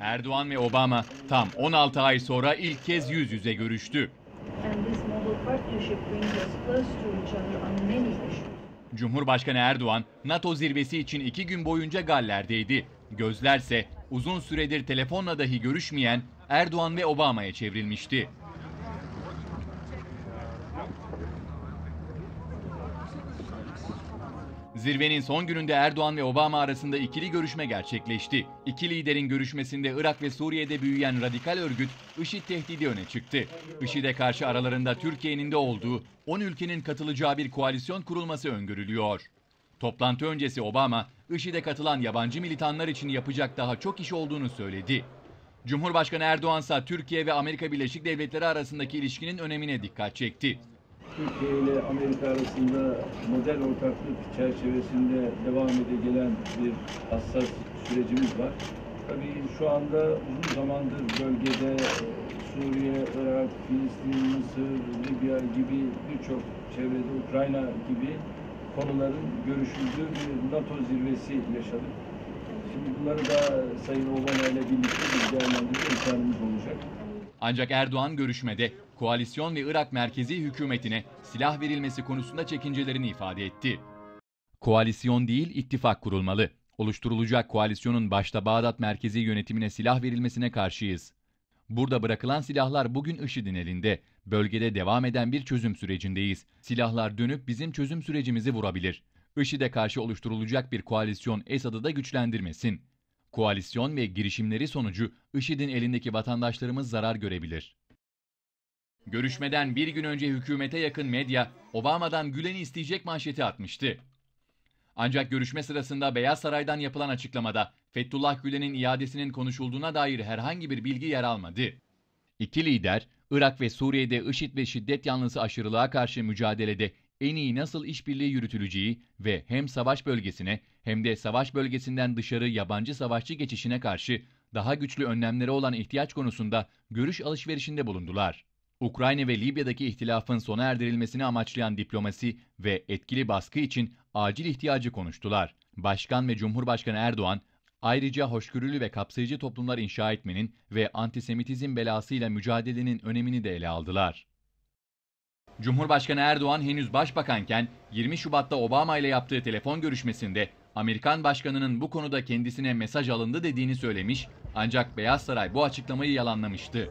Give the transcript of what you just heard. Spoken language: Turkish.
Erdoğan ve Obama tam 16 ay sonra ilk kez yüz yüze görüştü. Cumhurbaşkanı Erdoğan, NATO zirvesi için iki gün boyunca Galler'deydi. Gözlerse uzun süredir telefonla dahi görüşmeyen Erdoğan ve Obama'ya çevrilmişti. Zirvenin son gününde Erdoğan ve Obama arasında ikili görüşme gerçekleşti. İki liderin görüşmesinde Irak ve Suriye'de büyüyen radikal örgüt IŞİD tehdidi öne çıktı. IŞİD'e karşı aralarında Türkiye'nin de olduğu 10 ülkenin katılacağı bir koalisyon kurulması öngörülüyor. Toplantı öncesi Obama, IŞİD'e katılan yabancı militanlar için yapacak daha çok iş olduğunu söyledi. Cumhurbaşkanı Erdoğan ise Türkiye ve Amerika Birleşik Devletleri arasındaki ilişkinin önemine dikkat çekti. Türkiye ile Amerika arasında model ortaklık çerçevesinde devam ede gelen bir hassas sürecimiz var. Tabii şu anda uzun zamandır bölgede e, Suriye, Irak, Filistin, Mısır, Libya gibi birçok çevrede Ukrayna gibi konuların görüşüldüğü bir NATO zirvesi yaşadık. Şimdi bunları da Sayın Obama ile birlikte bir değerlendirme imkanımız olacak. Ancak Erdoğan görüşmede koalisyon ve Irak merkezi hükümetine silah verilmesi konusunda çekincelerini ifade etti. Koalisyon değil ittifak kurulmalı. Oluşturulacak koalisyonun başta Bağdat merkezi yönetimine silah verilmesine karşıyız. Burada bırakılan silahlar bugün IŞİD'in elinde. Bölgede devam eden bir çözüm sürecindeyiz. Silahlar dönüp bizim çözüm sürecimizi vurabilir. IŞİD'e karşı oluşturulacak bir koalisyon Esad'ı da güçlendirmesin. Koalisyon ve girişimleri sonucu IŞİD'in elindeki vatandaşlarımız zarar görebilir. Görüşmeden bir gün önce hükümete yakın medya Obama'dan Gülen'i isteyecek manşeti atmıştı. Ancak görüşme sırasında Beyaz Saray'dan yapılan açıklamada Fethullah Gülen'in iadesinin konuşulduğuna dair herhangi bir bilgi yer almadı. İki lider, Irak ve Suriye'de IŞİD ve şiddet yanlısı aşırılığa karşı mücadelede en iyi nasıl işbirliği yürütüleceği ve hem savaş bölgesine hem de savaş bölgesinden dışarı yabancı savaşçı geçişine karşı daha güçlü önlemlere olan ihtiyaç konusunda görüş alışverişinde bulundular. Ukrayna ve Libya'daki ihtilafın sona erdirilmesini amaçlayan diplomasi ve etkili baskı için acil ihtiyacı konuştular. Başkan ve Cumhurbaşkanı Erdoğan, ayrıca hoşgörülü ve kapsayıcı toplumlar inşa etmenin ve antisemitizm belasıyla mücadelenin önemini de ele aldılar. Cumhurbaşkanı Erdoğan henüz başbakanken 20 Şubat'ta Obama ile yaptığı telefon görüşmesinde Amerikan başkanının bu konuda kendisine mesaj alındı dediğini söylemiş ancak Beyaz Saray bu açıklamayı yalanlamıştı.